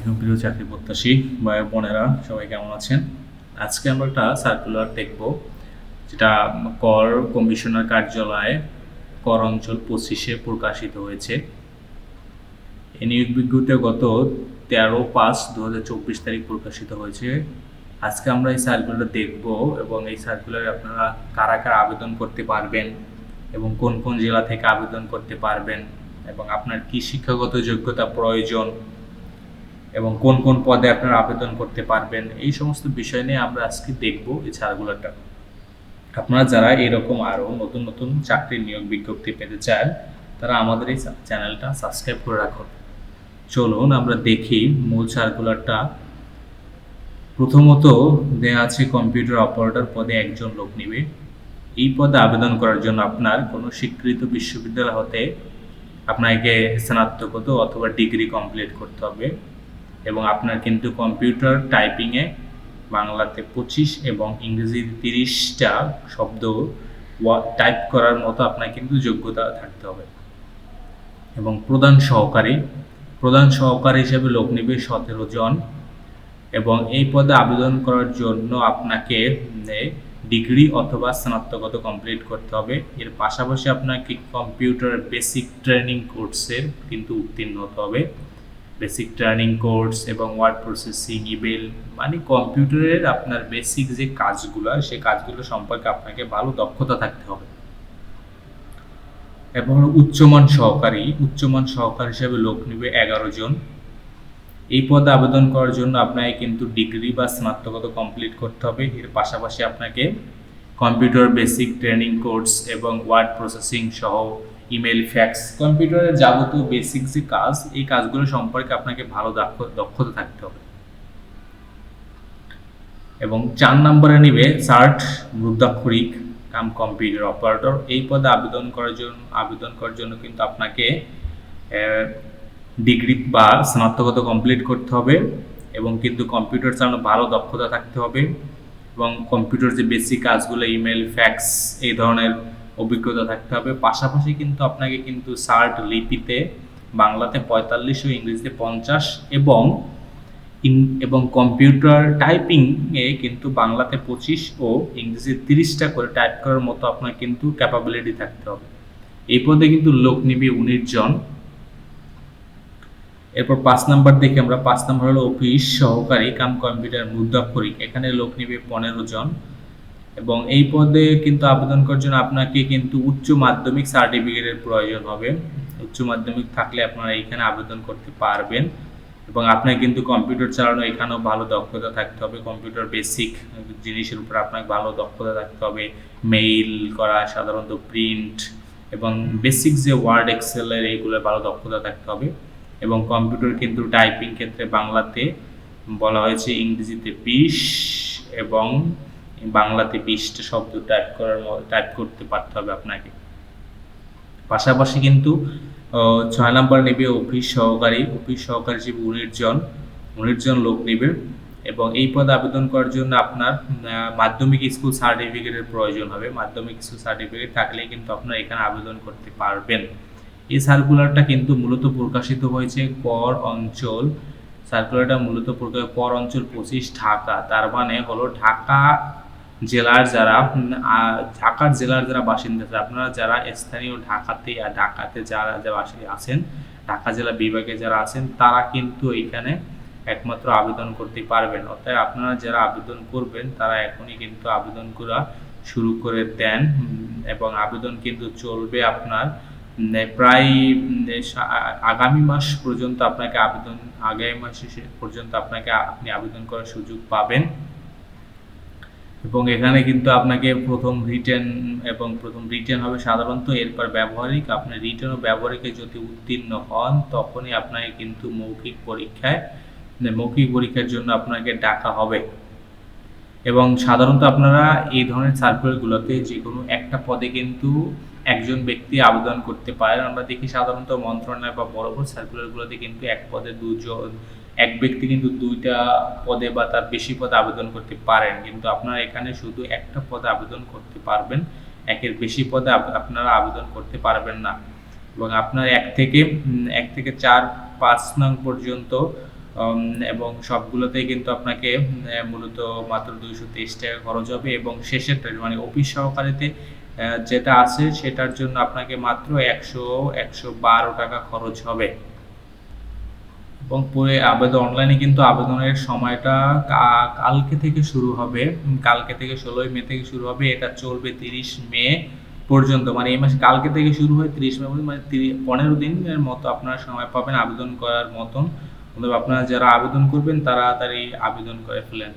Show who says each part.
Speaker 1: আলাইকুম, প্রিয় চাকরি প্রত্যাশী ভাই বোনেরা, সবাই কেমন আছেন? আজকে আমরা একটা সার্কুলার দেখব, যেটা কর কমিশনার কার্যালয়ে কর অঞ্চল পঁচিশে প্রকাশিত হয়েছে। এই নিয়োগ বিজ্ঞপ্তি গত তেরো পাঁচ দু তারিখ প্রকাশিত হয়েছে। আজকে আমরা এই সার্কুলার দেখব এবং এই সার্কুলারে আপনারা কারা কারা আবেদন করতে পারবেন এবং কোন কোন জেলা থেকে আবেদন করতে পারবেন এবং আপনার কি শিক্ষাগত যোগ্যতা প্রয়োজন এবং কোন কোন পদে আপনারা আবেদন করতে পারবেন, এই সমস্ত বিষয় নিয়ে আমরা আজকে দেখব এই সার্কুলারটা আপনারা যারা এরকম আরও নতুন নতুন চাকরির নিয়োগ বিজ্ঞপ্তি পেতে চান, তারা আমাদের এই চ্যানেলটা সাবস্ক্রাইব করে রাখুন। চলুন আমরা দেখি মূল সার্কুলারটা প্রথমত দেয়া আছে কম্পিউটার অপারেটর পদে একজন লোক নিবে। এই পদে আবেদন করার জন্য আপনার কোনো স্বীকৃত বিশ্ববিদ্যালয় হতে আপনাকে স্নাতকত অথবা ডিগ্রি কমপ্লিট করতে হবে। এবং আপনার কিন্তু কম্পিউটার টাইপিংয়ে বাংলাতে পঁচিশ এবং ইংরেজি তিরিশটা শব্দ টাইপ করার মতো আপনার কিন্তু যোগ্যতা থাকতে হবে। এবং প্রধান সহকারী প্রধান সহকারী হিসেবে লোক নেবে সতেরো জন এবং এই পদে আবেদন করার জন্য আপনাকে ডিগ্রি অথবা স্নাতকত কমপ্লিট করতে হবে। এর পাশাপাশি আপনাকে কম্পিউটার বেসিক ট্রেনিং কোর্সের কিন্তু উত্তীর্ণ হতে হবে। বেসিক ট্রেনিং কোর্স এবং ওয়ার্ড প্রসেসিং ইমেল মানে কম্পিউটারের আপনার বেসিক যে কাজগুলো, সে কাজগুলো সম্পর্কে আপনাকে ভালো দক্ষতা থাকতে হবে। এবং উচ্চমান সহকারী উচ্চমান সহকারী হিসেবে লোক নেবে এগারো জন। এই পদে আবেদন করার জন্য আপনাকে কিন্তু ডিগ্রি বা স্নাতকত কমপ্লিট করতে হবে। এর পাশাপাশি আপনাকে কম্পিউটার বেসিক ট্রেনিং কোর্স এবং ওয়ার্ড প্রসেসিং সহ ইমেল ফ্যাক্স, কম্পিউটারের যাবতীয় বেসিক যে কাজ, এই কাজগুলো সম্পর্কে আপনাকে ভালো দক্ষতা থাকতে হবে। এবং চার নম্বরে নিবে সার্ট, মুদ্রাক্ষরিক, কাম কম্পিউটার অপারেটর। এই পদে আবেদন করার জন্য, আবেদন করার জন্য কিন্তু আপনাকে ডিগ্রি বা স্নাতকত কমপ্লিট করতে হবে এবং কিন্তু কম্পিউটার চালানো ভালো দক্ষতা থাকতে হবে এবং কম্পিউটার যে বেসিক কাজগুলো ইমেল ফ্যাক্স, এই ধরনের অভিজ্ঞতা থাকতে হবে। পাশাপাশি কিন্তু আপনাকে কিন্তু সার্ট লিপিতে, বাংলাতে পঁয়তাল্লিশ ও ইংরেজিতে পঞ্চাশ এবং এবং কম্পিউটার টাইপিংয়ে কিন্তু বাংলাতে পঁচিশ ও ইংরেজি তিরিশটা করে টাইপ করার মতো আপনার কিন্তু ক্যাপাবিলিটি থাকতে হবে। এই পদে কিন্তু লোক নিবে উনিশ জন। এরপর পাঁচ নাম্বার দেখে আমরা, পাঁচ নাম্বার হলো অফিস সহকারী কাম কম্পিউটার মুদ্রাক্ষরিক। এখানে লোক নিবে পনেরো জন। এবং এই পদে কিন্তু আবেদন করার জন্য আপনাকে কিন্তু উচ্চ মাধ্যমিক সার্টিফিকেটের প্রয়োজন হবে। উচ্চ মাধ্যমিক থাকলে আপনারা এইখানে আবেদন করতে পারবেন এবং আপনার কিন্তু কম্পিউটার চালানো এখানেও ভালো দক্ষতা থাকতে হবে। কম্পিউটার বেসিক জিনিসের উপর আপনাকে ভালো দক্ষতা থাকতে হবে। মেইল করা, সাধারণত প্রিন্ট এবং বেসিক যে ওয়ার্ড এক্সেলের এইগুলো ভালো দক্ষতা থাকতে হবে এবং কম্পিউটার কিন্তু টাইপিং ক্ষেত্রে বাংলাতে বলা হয়েছে ইংরেজিতে বিশ এবং বাংলাতে বিশটা শব্দ টাইপ করার টাইপ করতে পারতে হবে আপনাকে। পাশাপাশি কিন্তু ছয় নাম্বার নেবে অফিস সহকারী। অফিস সহকারী হিসেবে উনিশ জন উনিশ জন লোক নেবে এবং এই পদে আবেদন করার জন্য আপনার মাধ্যমিক স্কুল সার্টিফিকেটের প্রয়োজন হবে। মাধ্যমিক স্কুল সার্টিফিকেট থাকলেই কিন্তু আপনার এখানে আবেদন করতে পারবেন। এই সার্কুলারটা কিন্তু মূলত প্রকাশিত হয়েছে কর অঞ্চল। সার্কুলারটা মূলত কর অঞ্চল পঁচিশ ঢাকা। তার মানে হলো ঢাকা জেলার যারা ঢাকার জেলার যারা বাসিন্দা আপনারা যারা স্থানীয় ঢাকাতে আর ঢাকাতে যারা যারা আছেন, ঢাকা জেলা বিভাগে যারা আছেন, তারা কিন্তু এখানে একমাত্র আবেদন করতে পারবেন। অর্থাৎ আপনারা যারা আবেদন করবেন, তারা এখনই কিন্তু আবেদন করা শুরু করে দেন, এবং আবেদন কিন্তু চলবে আপনার প্রায় আগামী মাস পর্যন্ত আপনাকে আবেদন, আগামী মাস পর্যন্ত আপনাকে আপনি আবেদন করার সুযোগ পাবেন। এবং এখানে কিন্তু আপনাকে প্রথম রিটেন এবং প্রথম রিটেন হবে সাধারণত এরপর ব্যবহারিক। আপনি রিটেন ও ব্যবহারিকে যদি উত্তীর্ণ হন, তখনই আপনাকে কিন্তু মৌখিক পরীক্ষায় মৌখিক পরীক্ষার জন্য আপনাকে ডাকা হবে। এবং সাধারণত আপনারা এই ধরনের সার্কুলারগুলোতে যে কোনো একটা পদে কিন্তু একজন ব্যক্তি আবেদন করতে পারেন আমরা দেখি সাধারণত মন্ত্রণালয় বা বড় বড় সার্কুলারগুলোতে কিন্তু এক পদে দুজন, এক ব্যক্তি কিন্তু দুইটা পদে বা তার বেশি পদে আবেদন করতে পারেন। কিন্তু আপনারা এখানে শুধু একটা পদে আবেদন করতে পারবেন। একের বেশি পদে আপনারা আবেদন করতে পারবেন না। এবং আপনার এক থেকে এক থেকে চার, পাঁচ নং পর্যন্ত এবং সবগুলোতেই কিন্তু আপনাকে মূলত মাত্র দুইশো তেইশ টাকা খরচ হবে এবং শেষেরটা মানে অফিস সহকারীতে যেটা আছে সেটার জন্য আপনাকে মাত্র একশো একশো বারো টাকা খরচ হবে। এবং পরে আবেদন অনলাইনে কিন্তু আবেদনের সময়টা কালকে থেকে শুরু হবে কালকে থেকে ষোলোই মে থেকে শুরু হবে, এটা চলবে তিরিশ মে পর্যন্ত। মানে এই মাসে কালকে থেকে শুরু হয় তিরিশ মে পর্যন্ত মানে পনেরো দিনের মতো আপনারা সময় পাবেন আবেদন করার মতন। অতএব আপনারা যারা আবেদন করবেন তারা তাড়াতাড়ি আবেদন করে ফেলেন।